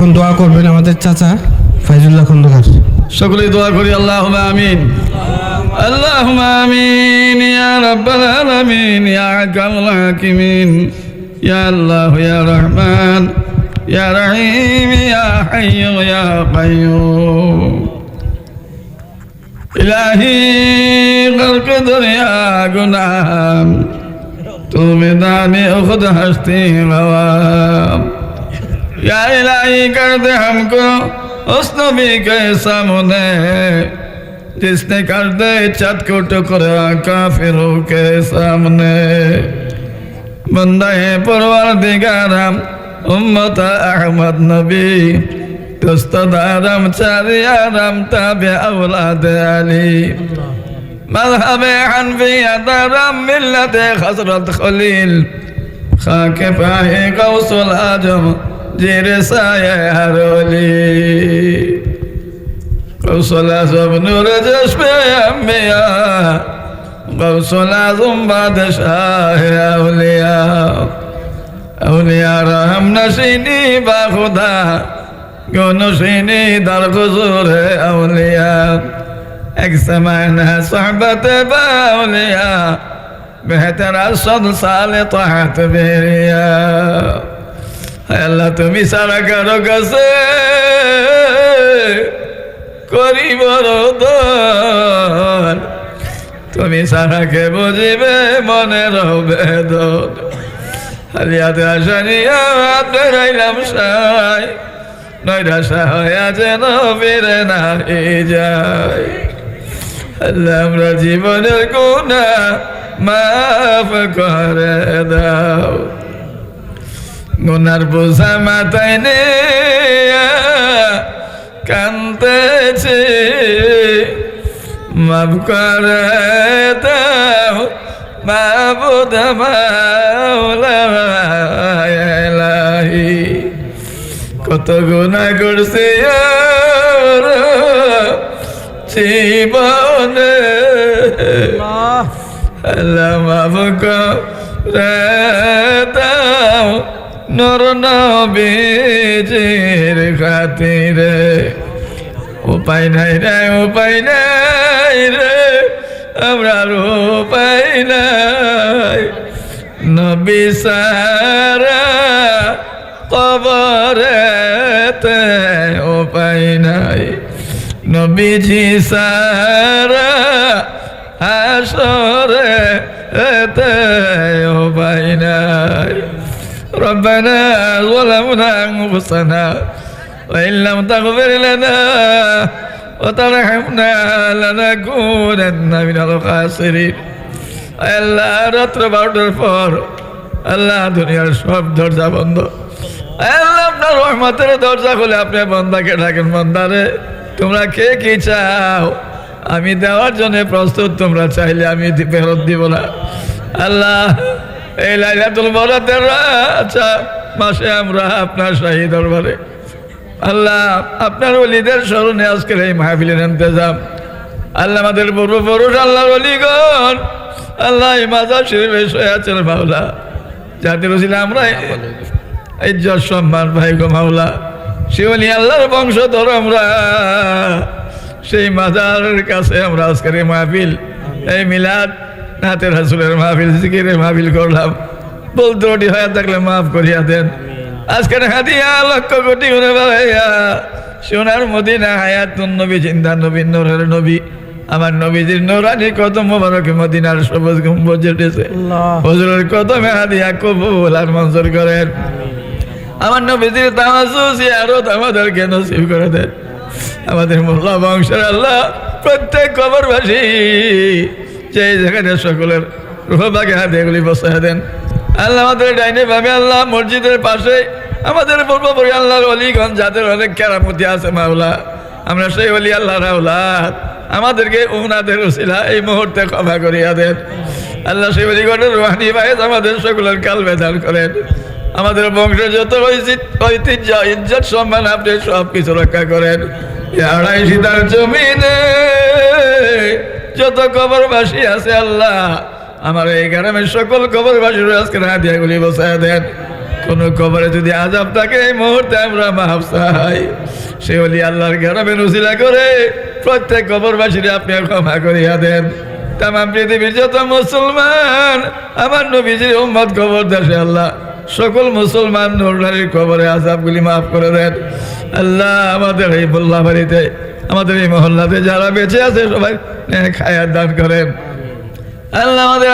এখন দোয়া করবেন আমাদের চাচা ফাইজুল্লাহ খন্দকার সকলেই দোয়া করি আল্লাহ আমিন আল্লাহ আমিন ইয়া রাব্বাল আলামিন ইয়া আকামুল হাকিমিন ইয়া আল্লাহ ইয়া রহমান ইয়া রহিম ইয়া হাইয়্যু ইয়া কাইয়্যুম ইলাহি গর্ক দরিয়া গুনাম تو میدانی خود ہستی موام یا الہی کر دے ہم کو اس نبی کے سامنے۔ جس نے کر دے چت کو ٹکرا کافروں کے سامنے۔ بندہ ہے امت احمد نبی دستدارم چاریارم تابع اولاد علی۔ مذهب حنفیہ درم ملت خسرت خلیل۔ خاک پائے قوس العجم সূর্যের সায়ারলি কৌশলা সব নূর জশবে আম্বিয়া। কৌশলা জুম বাদশাহ আউলিয়া। আউলিয়া রহম নশিনি বা খুদা। গনশিনি দর হুজুর আউলিয়া। এক সময় না সাহবত বা আউলিয়া। বেহতরা সদ সালে তাহাত বেরিয়া। আল্লাহ তুমি সারা কারও কাছে করি বরদন তুমি সারাকে বুঝিবে মনের বেদন হারিয়াতে আসানিয়া বেড়াইলাম সাই। নৈরাশা হইয়া যেন ফিরে না যায় আমরা জীবনের গুণা মাফ করে দাও। গুনার বোঝা মাথায় নে কানতেছে মাফ করে দাও মাবুদ মাওলাহি কত গুণা করছে জীবনে। আল্লাহ মাফ করে দাও। নর নবীজির খাতিরে। উপায় নাই রে, উপায় নাই রে, আমরা উপায় নাই। নবী সারা কবরেতে উপায় নাই। নবীজি সারা হাসরে এতে উপায় নাই। ربنا ظلمنا أنفسنا وإن لم تغفر لنا وترحمنا لنكونن من الخاسرين আল্লাহ রাত্র বারোটার পর আল্লাহ দুনিয়ার সব দরজা বন্ধ আল্লাহ আপনার রহমতের দরজা খুলে আপনি বন্দাকে ডাকেন বন্দারে তোমরা কে কি চাও আমি দেওয়ার জন্য প্রস্তুত তোমরা চাইলে আমি দি- ফেরত দিব না আল্লাহ এই লাইলাতুল বরাতের আচ্ছা মাসে আমরা আপনার শাহী দরবারে। আল্লাহ, আপনার অলিদের স্মরণে আজকের এই মাহফিলের ইন্তজাম। আল্লাহ আমাদের পূর্বপুরুষ, আল্লাহর অলিগণ আল্লাহ মাজার শরীফে শুয়ে আছেন মাওলা। যাদের রসিলে আমরা ইজ্জত, সম্মান ভাই গো মাওলা। অলি আল্লাহর বংশধর আমরা। সেই মাজারের কাছে আমরা আজকের এই মাহফিল, এই মিলাদ নাতে রাসুলের মাহফিল জিকিরের মাহফিল করলাম। বলতে ওটি হয়ে থাকলে মাফ করিয়া দেন। আজকের হাতিয়া লক্ষ কোটি গুণে বাবাইয়া সোনার মদিনা হায়াত নবী চিন্তা নবী নূরের নবী। আমার নবীজির নৌরানি কত মোবারক মদিনার সবুজ গম্বুজ উঠেছে হুজুরের কদমে হাদিয়া কবুল আর মঞ্জুর করেন। আমার নবীজির তামাজু জিয়ারত আমাদেরকে নসিব করে দেন। আমাদের মোল্লা বংশের আল্লাহ প্রত্যেক কবরবাসী যে যেখানে সকলের রুহবাগে হাতে এগুলি বসায় দেন আল্লাহ আমাদের ডাইনে ভাবে আল্লাহ মসজিদের পাশে। আমাদের পূর্বপুরি আল্লাহর অলিগঞ্জ যাদের অনেক কেরামতি আছে মাওলা, আমরা সেই অলি আল্লাহর আউলাদ আমাদেরকে উনাদের উসিলা এই মুহূর্তে ক্ষমা করিয়া দেন। আল্লাহ সেই অলিগণের রোহানি ভাইজ আমাদের সকলের কাল বেদান করেন। আমাদের বংশের যত ঐতিহ্য, ইজ্জত, সম্মান, আপনি সব কিছু রক্ষা করেন। আড়াই জমিনে যত কবরবাসী আছে আল্লাহ, আমার এই গ্রামের সকল কবরবাসীর আজকে হাতিয়াগুলি বসায় দেন। কোনো কবরে যদি আজাব থাকে, এই মুহূর্তে আমরা মাফ চাই। সে অলি আল্লাহর গ্রামে নসিলা করে প্রত্যেক কবরবাসীর আপনি ক্ষমা করিয়া দেন। তাম পৃথিবীর যত মুসলমান, আমার নবীজির উম্মত কবর দেশে আল্লাহ, সকল মুসলমান নুরনারীর কবরে আজাবগুলি মাফ করে দেন। আল্লাহ আমাদের এই মোল্লা বাড়িতে আমাদের এই মহল্লাতে যারা বেঁচে আছে সবাই হায়াত দান করেন। আল্লাহ আমাদের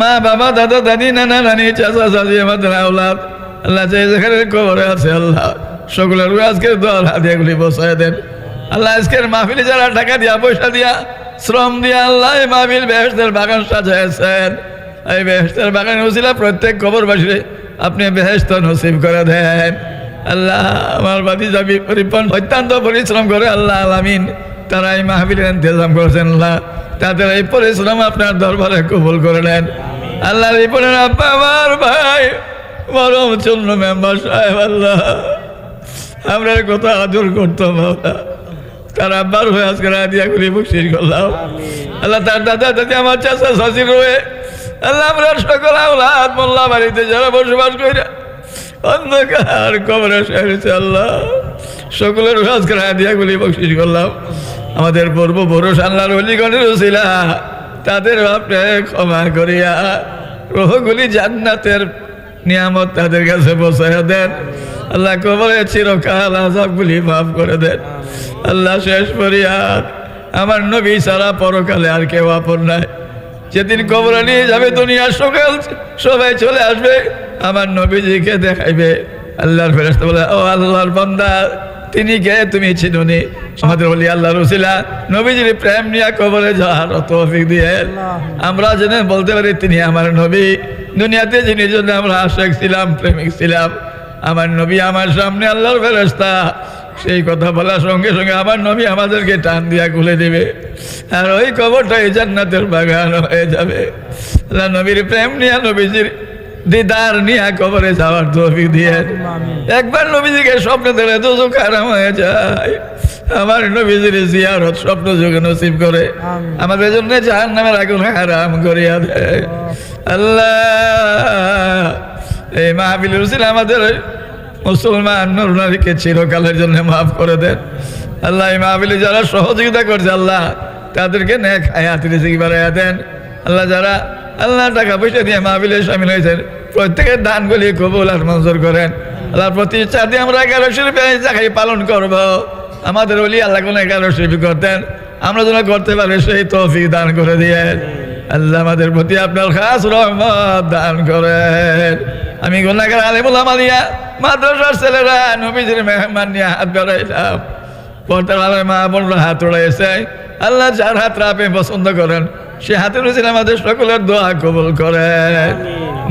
মা, বাবা, দাদা, দাদি, নানা, নানি, চাচা, চাচি, আমাদের আওলাদ, আল্লাহ যে যেখানে কবরে আছে আল্লাহ সকলের আজকের দল হাদিয়াগুলি বসায় দেন। আল্লাহ আজকের মাহফিলে যারা টাকা দিয়া, পয়সা দিয়া, শ্রম দিয়া আল্লাহ এই মাহফিল বেহেস্তের বাগান সাজাইছেন। এই বেহেস্তের বাগান উচিলা প্রত্যেক কবরবাসী আপনি বেহেস্ত নসিব করে দেন। আল্লাহ আমার বাদি যাবি পরিপন অত্যন্ত পরিশ্রম করে আল্লাহ আলামিন তারা এই মাহফিলের ইন্তজাম করেছেন আল্লাহ। তাদের এই পরিশ্রম আপনার দরবারে কবুল করে নেন। আল্লাহ রিপনের আব্বা আমার ভাই মরম চূর্ণ মেম্বার সাহেব আল্লাহ। আমরা কত আদর করতাম বাবা তার আব্বার হয়ে আজকে রাদিয়া করে বকশিস করলাম আল্লাহ তার দাদা দাদি আমার চাষা শাশি রয়ে আল্লাহ আমরা সকল আওলাদ মোল্লা বাড়িতে যারা বসবাস করে অন্ধকার কবরে সেরেছে আল্লাহ। সকলের আজকে রাদিয়া গুলি বকশিস করলাম। আমাদের পূর্ব পুরুষ আল্লাহর অলিগণের ছিলা তাদের আপনি ক্ষমা করিয়া রোহগুলি জান্নাতের নিয়ামত তাদের কাছে বসাইয়া দেন। আল্লাহ কবরে চিরকাল আজাবগুলি মাফ করে দেন। আল্লাহ শেষ ফরিয়াদ। আমার নবী সারা পরকালে আর কেউ আপন নাই। যেদিন কবরে নিয়ে যাবে দুনিয়ার সকাল সবাই চলে আসবে। আমার নবীজিকে দেখাইবে। আল্লাহর ফেরস্তা বলে, ও আল্লাহর বন্দা, তিনি কে? তুমি চিনুনি? আমাদের বলি আল্লাহ রসিলা নবীজির প্রেম নিয়ে কবরে যাওয়ার তৌফিক দিয়ে আমরা জেনে বলতে পারি, তিনি আমার নবী। দুনিয়াতে যিনি জন্য আমরা আশেক ছিলাম, প্রেমিক ছিলাম, আমার নবী আমার সামনে আল্লাহর ফেরস্তা সেই কথা বলার সঙ্গে সঙ্গে আমার নবী আমাদেরকে টান দিয়া খুলে দিবে। আর ওই কবরটাই জান্নাতের বাগান হয়ে যাবে। আল্লাহ নবীর প্রেম নিয়ে নবীজির দিদার নিয়া কবরে যাওয়ার তৌফিক দিয়ে। একবার নবীজিকে স্বপ্ন দিলে তো চোখ আরাম হয়ে যায়। আমার নবীজির জিয়ারত স্বপ্ন যোগে নসিব করে। আমাদের জন্য জাহান নামের আগুন হারাম করিয়া দেয়। আল্লাহ এই মাহবিল রসিল আমাদের মুসলমান নুরনারীকে চিরকালের জন্য মাফ করে দেন। আল্লাহ এই মাহবিলে যারা সহযোগিতা করছে আল্লাহ তাদেরকে নেক হায়াত রিজিক বাড়াইয়া দেন। আল্লাহ যারা আল্লাহ টাকা পয়সা দিয়ে মাহবিলে সামিল হয়েছেন। প্রত্যেকের দানগুলি কবুল আর মঞ্জুর করেন। আল্লাহ প্রতি চার দিয়ে আমরা এগারো শিল্পে চাকরি পালন করব। আমাদের বলি আল্লাহ কোনো এগারো শিল্পী করতেন। আমরা যেন করতে পারি সেই তফি দান করে দিয়ে। আল্লাহ আমাদের প্রতি আপনার খাস রহমত দান করেন। আমি গুণাগার আলিমুল আমালিয়া মাদ্রাসার ছেলেরা, নবীজির মেহমান নিয়ে হাত বাড়াইলাম। পর্দার আলোয় মা বোনরা হাত উড়াইছে। আল্লাহ যার হাত আপনি পছন্দ করেন। সে হাতের উচিত আমাদের সকলের দোয়া কবুল করেন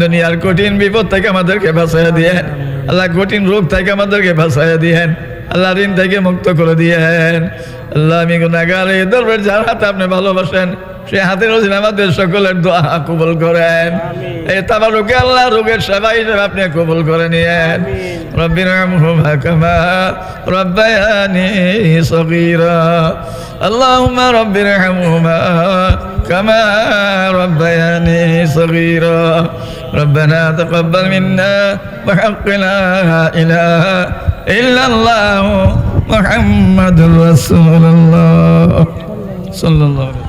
দুনিয়ার কঠিন বিপদ থেকে আমাদেরকে বাঁচাইয়া দিয়েন আল্লাহ কঠিন রোগ থেকে আমাদেরকে বাঁচাইয়া দিয়েন আল্লাহ ঋণ থেকে মুক্ত করে দিয়েন আল্লাহ আমি গুণাগার এই দরবার যার হাতে আপনি ভালোবাসেন সে হাতের উচিত আমাদের সকলের দোয়া কবুল করেন এই তাবার রোগে আল্লাহ রোগের সেবা হিসেবে আপনি কবুল করে নিয়েন রব্বির রহমহুমা কামা রব্বায়ানি সগীরা اللهم رب ارحمهما كما ربياني صغيرا. ربنا تقبل منا بحق لا اله إلا الله محمد رسول الله. صلى الله عليه وسلم.